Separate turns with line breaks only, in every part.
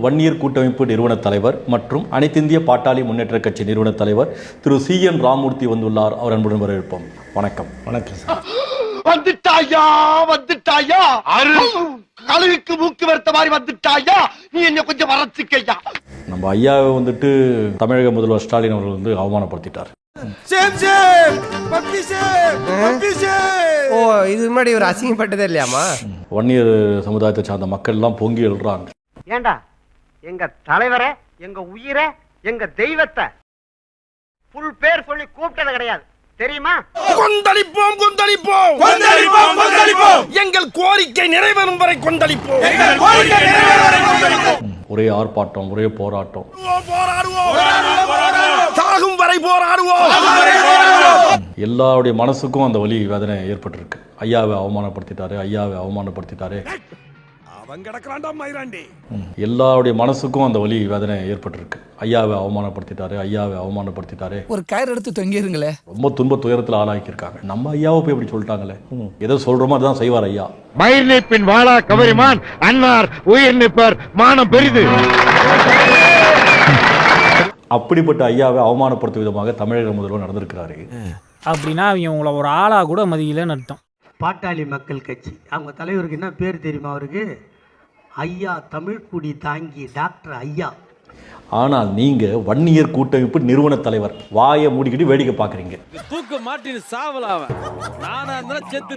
வன்னியர் கூட்டமைப்பு நிறுவன தலைவர் மற்றும் அனைத்திந்திய பாட்டாளி முன்னேற்ற கட்சி நிறுவன தலைவர் திரு சி என் ராமூர்த்தி வந்துள்ளார். அவர் அன்புடன் வரவேற்போம். வணக்கம்.
வணக்கம் சார்.
வந்துட்டாயா? வந்துட்டாயா? கழுவிக்கு மூக்கு வருத்த மாதிரி வந்துட்டாயா? நீ என்ன கொஞ்சம் வரச்சுக்கையா
நம்ம ஐயாவை வந்துட்டு தமிழக முதல்வர் ஸ்டாலின் அவர்கள் வந்து அவமானப்படுத்திட்டார்.
ஓ இது முன்னாடி ஒரு அசிங்கப்பட்டதே இல்லையாமா
வன்னியர் சமுதாயத்தை சார்ந்த மக்கள் எல்லாம் பொங்கி எழுறாங்க.
ஏண்டா? எங்க தலைவரை எங்க உயிரை எங்க தெய்வத்தை. புல் பேர் சொல்லி கூப்பிட்டது கிடையாது. தெரியுமா?
கொந்தளிப்போம் கொந்தளிப்போம். கொந்தளிப்போம் கொந்தளிப்போம். எங்கள் கோரிக்கை நிறைவேறும் வரை கொந்தளிப்போம். எங்கள் கோரிக்கை நிறைவேறும் வரை கொந்தளிப்போம்.
ஒரே ஆர்ப்பாட்டம் ஒரே போராட்டம்.
போராடுவோம் சாகும் வரை போராடுவோம்.
எல்லாருடைய மனசுக்கும் அந்த வலி வேதனை ஏற்பட்டிருக்கு. ஐயாவை அவமானப்படுத்திட்டாரு ஐயாவை அவமானப்படுத்திட்டாரு.
அவன் கிடக்குறான்டா மயிராண்டி.
எல்லாருடைய மனசுக்கும் அந்த வலி வேதனை ஏற்பட்டிருக்கு. ஐயாவை அவமானப்படுத்திட்டாரு ஐயாவை அவமானப்படுத்திட்டாரு.
ஒரு கயிறு எடுத்து தொங்கிருங்களே.
ரொம்ப துன்ப துயரத்தில் ஆளாக்கியிருக்காங்க. நம்ம ஐயாவை போய் இப்படி சொல்லிட்டாங்களே. எதை சொல்றோமோ அதுதான் செய்வார் ஐயா.
மயிர் நீப்பின் வாழா கவரிமான் அன்னார் உயிர் நிற்பர் மானம் பெரிது.
அப்படிப்பட்ட ஐயாவை அவமானப்படுத்தும் விதமாக தமிழக முதல்வர் நடந்திருக்கிறாரு.
அப்படின்னா அவங்க உங்களை ஒரு ஆளா கூட மதிக்கலன்னு அர்த்தம்.
பாட்டாளி மக்கள் கட்சி. அவங்க தலைவருக்கு என்ன பேர் தெரியுமா அவருக்கு? ஐயா தமிழ்குடி தாங்கி டாக்டர் ஐயா.
ஆனால் நீங்க வன்னியர் கூட்டமைப்பு நிறுவன தலைவர். வாயை மூடிக்கிட்டு வேடிக்கை பார்க்குறீங்க.
தூக்க மாட்டின்னு சாவல அவன் நானா இருந்தாலும் செத்து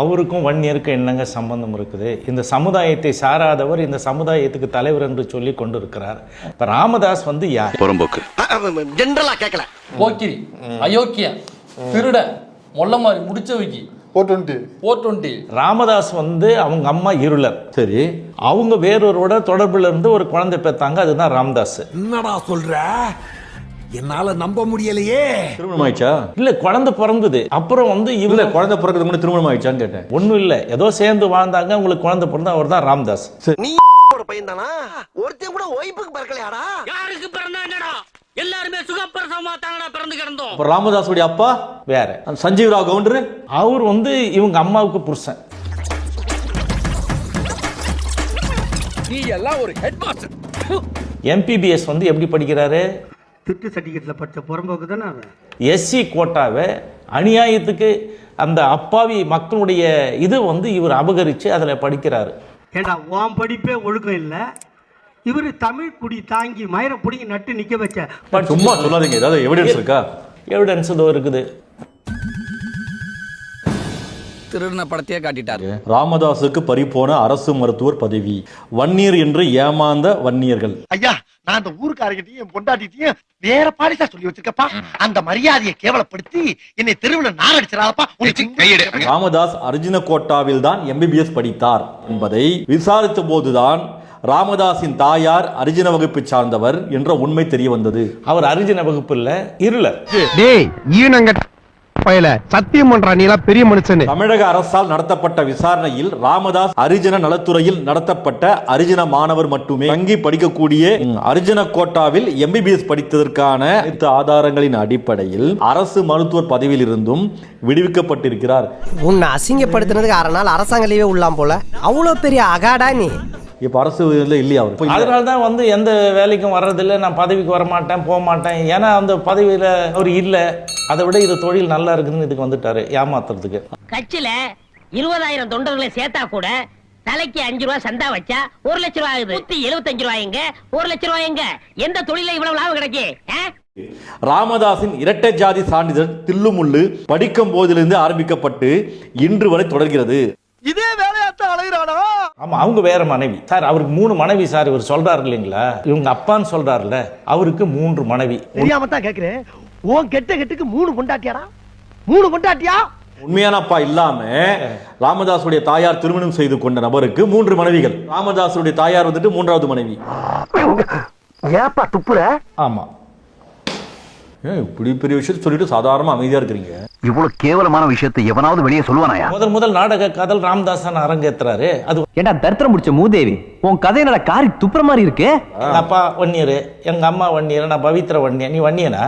அவருக்கும் வன்னியருக்கும் என்னங்க சம்பந்தம் இருக்குது? இந்த சமுதாயத்தை சாராதவர் இந்த சமுதாயத்துக்கு தலைவர் என்று சொல்லி கொண்டு இருக்கிறார் இப்ப ராமதாஸ் வந்து யார்?
ஜென்ரலா கேட்கல
போக்கிரி அயோக்கிய திருட மொல்ல மாதிரி முடிச்ச வைக்கி போர் டுவெண்ட்டி
ராமதாஸ் வந்து அவங்க அம்மா இருளர்.
சரி.
அவங்க வேறொருவோட தொடர்புல இருந்து ஒரு குழந்தை பெற்றாங்க அதுதான் ராமதாஸ்.
என்னடா சொல்ற? என்னால நம்ப முடியலையே.
திருமணம் ஆயிடுச்சா
இல்ல குழந்தை பிறந்தது. அப்புறம் வந்து
இல்ல குழந்தை பிறகு முன்னாடி திருமணம் ஆயிடுச்சான்னு கேட்டேன்.
ஒண்ணும் இல்ல. ஏதோ சேர்ந்து வாழ்ந்தாங்க உங்களுக்கு குழந்தை பிறந்தா அவர் தான் ராமதாஸ்
நீ ஒரு பையன் தானா ஒருத்தன் கூட ஒய்ஃபுக்கு பிறக்கலையாடா?
யாருக்கு பிறந்தாங்கடா எல்லாருமே சுகப்பிரசவமா தானடா பிறந்து கிடந்தோம்.
அப்ப ராமதாஸுடைய அப்பா?
வேற.
அந்த சஞ்சீவ் ராவ் கவுண்டர்?
அவர் வந்து இவங்க அம்மாவுக்கு புருஷன்.
நீ எல்லாம் ஒரு ஹெட் மாஸ்டர்
எம்பிபிஎஸ் வந்து எப்படி படிக்கிறாரு?
திட்டு சர்டிஃபிகேட்டில் படித்த புறம்போக்கு தானே அவன்?
எஸ்சி கோட்டாவை அநியாயத்துக்கு அந்த அப்பாவி மக்களுடைய இது வந்து இவர் அபகரித்து அதில் படிக்கிறாரு.
ஏண்டா உன் படிப்பே ஒழுக்கம் இல்லை. இவர் தமிழ் குடி தாங்கி மயிரை பிடிங்கி நட்டு நிற்க வச்ச
சும்மா சொல்லாதீங்க. ஏதாவது எவிடன்ஸ் இருக்கா?
எவிடன்ஸ் இதோ இருக்குது.
திருடின படத்தையே காட்டிட்டாரு.
ராமதாஸுக்கு பறிபோன அரசு மருத்துவர் பதவி. வன்னியர் என்று ஏமாந்த வன்னியர்கள்.
ஐயா நான் அந்த ஊருக்காரங்கிட்டையும் பொண்டாட்டிட்டையும் வேற பாடிசா சொல்லி வச்சிருக்கப்பா. அந்த மரியாதையை கேவலப்படுத்தி என்னை தெருவில் நாரடிச்சிடாதப்பா. கையெடு.
ராமதாஸ் அர்ஜுன கோட்டாவில் தான் எம்பிபிஎஸ் படித்தார் என்பதை விசாரித்த போதுதான் ராமதாஸின் தாயார் அரிஜின வகுப்பை சார்ந்தவர் என்ற உண்மை தெரிய வந்தது.
அவர் அரிஜின வகுப்பு இல்ல இருளர்.
பயல சத்தியம் பண்றா நீ எல்லாம் பெரிய மனுஷனு.
தமிழக அரசால் நடத்தப்பட்ட விசாரணையில் ராமதாஸ் அரிஜன நலத்துறையில் நடத்தப்பட்ட அரிஜன மாணவர் மட்டுமே தங்கி படிக்கக்கூடிய அரிஜன கோட்டாவில் எம்பிபிஎஸ் படித்ததற்கான அனைத்து ஆதாரங்களின் அடிப்படையில் அரசு மருத்துவர் பதவியில் இருந்தும் விடுவிக்கப்பட்டிருக்கிறார்.
உன்னை அசிங்கப்படுத்தினதுக்கு அரை நாள் அரசாங்க லீவே உள்ளாம் போல. அவ்வளோ பெரிய அகாடா நீ.
இப்ப அரசு இதுல இல்லையா அவர்.
அதனால தான் வந்து எந்த வேலைக்கும் வர்றதில்ல. நான் பதவிக்கு வர மாட்டேன் போக மாட்டேன் ஏன்னா அந்த பதவியில் அவர் இல்லை. அதை விட இது தொழில் நல்லா இருக்குதுன்னு இதுக்கு வந்துட்டாரு ஏமாத்துறதுக்கு.
கட்சியில இருபதாயிரம் தொண்டர்களை சேர்த்தா கூட தலைக்கு அஞ்சு ரூபாய் சந்தா வச்சா ஒரு லட்ச ரூபாய் ஆகுது. நூத்தி எழுபத்தஞ்சு ரூபாய்ங்க ஒரு லட்ச ரூபாய்ங்க எந்த தொழில இவ்வளவு லாபம் கிடைக்கு? ஆ?
ராமதாஸின் இரட்டை ஜாதி சான்றிதழ் தில்லுமுள்ளு படிக்கும் போதிலிருந்து ஆரம்பிக்கப்பட்டு இன்று வரை தொடர்கிறது.
இதே வேலையாத்தான் அழகிறானா
ஆமா அவங்க வேற மனைவி. சார் அவருக்கு மூணு மனைவி சார் இவர் சொல்றாரு இல்லைங்களா? இவங்க அப்பான்னு சொல்றாருல்ல அவருக்கு மூன்று மனைவி.
தெரியாம தான் கேக்குறேன். உன் கெட்ட கெட்டுக்கு மூணு பொண்டாட்டியாடா? மூணு பொண்டாட்டியா?
உண்மையான அப்பா இல்லாம ராமதாசுடைய தாயார் திருமணம் செய்து கொண்ட நபருக்கு மூன்று மனைவிகள். ராமதாசுடைய தாயார் வந்துட்டு மூன்றாவது மனைவி.
ஏப்பா துப்புற?
ஆமா.
ஏன் இப்படி பெரிய விஷயத்த சொல்லிட்டு சாதாரணமா அமைதியா இருக்கிறீங்க.
இவ்வளவு கேவலமான விஷயத்தை எவனாவது வெளியே சொல்லுவானாயா?
முதல் முதல் நாடக காதல் ராமதாசன் அரங்கேத்துறாரு. அது
ஏண்டா தரித்திரம் முடிச்ச மூதேவி உன் கதை என்னடா காரி துப்புற மாதிரி இருக்கு?
எங்க அப்பா வன்னியர் எங்க அம்மா வன்னியர் நான் பவித்ர வன்னியர். நீ வன்னியனா?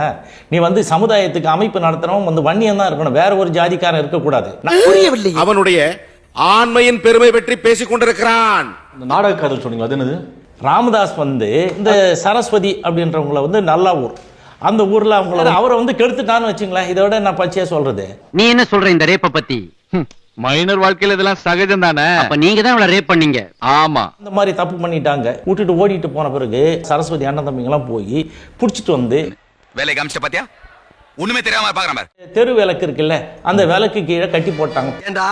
நீ வந்து சமுதாயத்துக்கு அமைப்பு நடத்துறவன் வந்து வன்னியன் தான் இருக்கணும். வேற ஒரு ஜாதிக்காரன் இருக்கக்கூடாது. நான்
அவனுடைய ஆண்மையின் பெருமை பற்றி பேசிக் கொண்டிருக்கிறான்.
இந்த நாடக காதல் சொன்னீங்களா அது என்னது?
ராமதாஸ் வந்து இந்த சரஸ்வதி அப்படின்றவங்கள வந்து நல்ல ஊர் அந்த ஊர்ல அவங்கள அவரை வந்து கெடுத்துட்டான்னு வச்சுங்களேன் இதை விட நான் பச்சையா சொல்றது.
நீ என்ன சொல்ற இந்த ரேப்ப பத்தி?
மைனர் வாழ்க்கையில இதெல்லாம் சகஜம் தானே?
அப்ப நீங்க தான் அவளை ரேப் பண்ணீங்க.
ஆமா.
இந்த மாதிரி தப்பு பண்ணிட்டாங்க. விட்டுட்டு ஓடிட்டு போன பிறகு சரஸ்வதி அண்ணன் தம்பிங்கெல்லாம் போய் பிடிச்சிட்டு வந்து
வேலை காமிச்ச பாத்தியா? ஒண்ணுமே தெரியாம பாக்குறேன்
தெரு விளக்கு இருக்குல்ல அந்த விளக்கு கீழே கட்டி போட்டாங்க.
ஏண்டா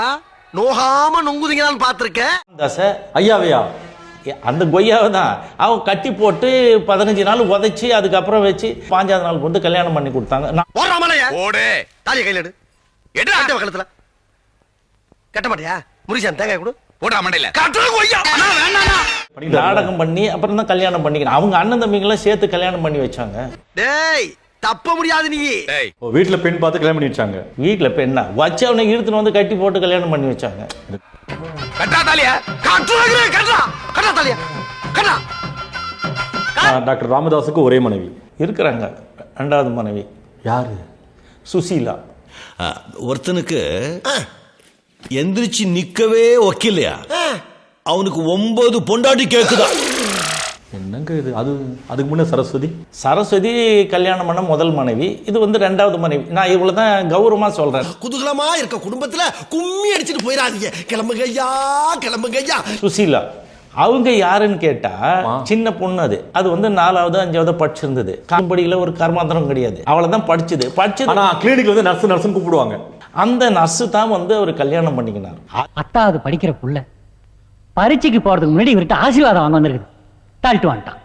நோகாம நொங்குதீங்களான்னு பாத்திருக்கேன்
தாச
ஐயாவையா?
அந்த கொய்யாவை தான். அவன் கட்டி போட்டு பதினஞ்சு நாள் உதைச்சி அதுக்கப்புறம் வச்சு பாஞ்சாவது நாள் வந்து கல்யாணம் பண்ணி கொடுத்தாங்க.
கட்ட மாட்டியா முருகன் தேங்காய் கொடு.
நாடகம் பண்ணி அப்புறம் தான் கல்யாணம் பண்ணிக்கிறேன். அவங்க அண்ணன் தம்பிங்கெல்லாம் சேர்த்து கல்யாணம் பண்ணி வச்சாங்க.
டேய் தப்ப முடியாது நீ.
வீட்டுல பெண் பார்த்து கல்யாணம் பண்ணி வச்சாங்க?
வீட்டில் பெண்ணா? வச்சு அவனை இழுத்துன்னு வந்து கட்டி போட்டு கல்யாணம் பண்ணி வச்சாங்க.
கட்டா தாலியா?
கட்டுறா கட்டா கட்டா தாலியா? கட்டா.
டாக்டர் ராமதாஸுக்கு ஒரே மனைவி.
இருக்கிறாங்க. ரெண்டாவது மனைவி.
யாரு?
சுசீலா.
ஒருத்தனுக்கு எந்திரிச்சு நிக்கவே ஒக்கில்லையா அவனுக்கு ஒன்பது பொண்டாட்டி கேக்குதா?
என்னங்க இது? அது அதுக்கு முன்ன சரஸ்வதி?
சரஸ்வதி கல்யாணம் பண்ண முதல் மனைவி. இது வந்து ரெண்டாவது மனைவி. நான் இவ்வளோ தான் கௌரவமாக சொல்கிறேன்
குதூகலமா இருக்க குடும்பத்துல கும்மி அடிச்சிட்டு போயிடாதீங்க. கிளம்புங்க ஐயா கிளம்புங்க ஐயா
சுசீலா அவங்க யாருன்னு கேட்டா சின்ன பொண்ணு அது. அது வந்து நாலாவது அஞ்சாவது படிச்சிருந்தது. காம்படியில் ஒரு கர்மாந்திரம் கிடையாது. அவளை தான் படிச்சது. படிச்சது
ஆனா கிளினிக்ல வந்து நர்ஸ் நர்ஸ்னு கூப்பிடுவாங்க.
அந்த நர்ஸு தான் வந்து அவர் கல்யாணம் பண்ணிக்கினார்.
பத்தாவது படிக்கிற புள்ள பரீட்சைக்கு போறதுக்கு முன்னாடி இவர்கிட்ட ஆசீர்வாதம் வாங்க வந்திருக்குது. தாழ்த்து வந்துட்டான்.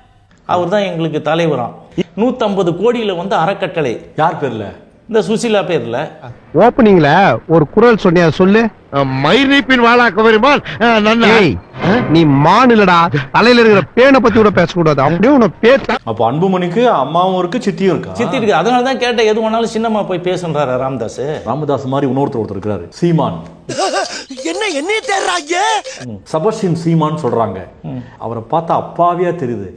அவர் தான் எங்களுக்கு தலைவராம். நூற்றம்பது கோடியில வந்து அறக்கட்டளை.
யார் பேர்ல?
இந்த சுசீலா பேர்ல.
ஓப்பனிங்ல ஒரு குரல் சொன்னியா சொல்லு.
மயிர் நீப்பின் வாழாக்க வருமான்
நீ மான் இல்லடா. தலையில இருக்கிற பேனை பத்தி கூட பேசக்கூடாது. அப்படியே உன பேச
அப்போ அன்புமணிக்கு அம்மாவும் இருக்கு சித்தியும் இருக்கா?
சித்தி இருக்கு. அதனால தான் கேட்டேன் எது வேணாலும் சின்னம்மா போய் பேசுன்றாரு ராமதாஸ்
ராமதாஸ் மாதிரி இன்னொருத்தர் ஒருத்தர் இருக்கிறாரு. சீமான்.
என்ன என்ன தேடுறாங்க?
சபர்ஷின் சீமான் சொல்றாங்க. அவரை பார்த்தா அப்பாவியா தெரியுது.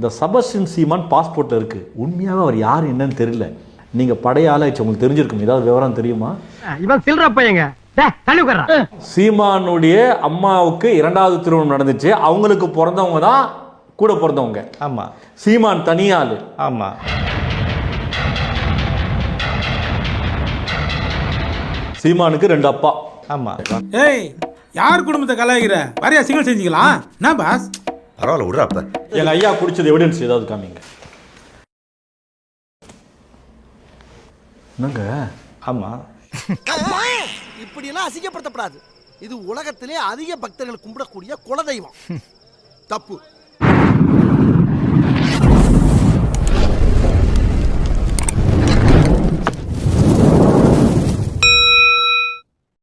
இந்த சபர்ஷின் சீமான் பாஸ்போர்ட்ல இருக்கு. உண்மையாவே அவர் யார் என்னன்னு தெரியல. நீங்க படையால உங்களுக்கு தெரிஞ்சிருக்கும். ஏதாவது விவரம் தெரியுமா?
இவன் சில்ற பையங்க.
சீமானுடைய அம்மாவுக்கு இரண்டாவது திருமணம் நடந்துச்சு. அவங்களுக்கு பிறந்தவங்க தான் கூட பிறந்தவங்க.
ஆமா.
சீமான் தனியாளு.
ஆமா.
சீமானுக்கு ரெண்டு அப்பா.
ஆமா.
ஏய் யார் குடும்பத்தை கலாய்க்கிற? வரையா சிங்கிள் செஞ்சுக்கலாம். என்ன பாஸ்?
பரவாயில்ல விடுறாப்ப
எங்க ஐயா குடிச்சது எவிடன்ஸ் ஏதாவது காமிங்க. என்னங்க?
ஆமா.
இப்படி எல்லாம் அசிங்கப்படுத்தப்படாது. இது உலகத்திலே அதிக பக்தர்கள் கும்பிடக்கூடிய குலதெய்வம். தப்பு.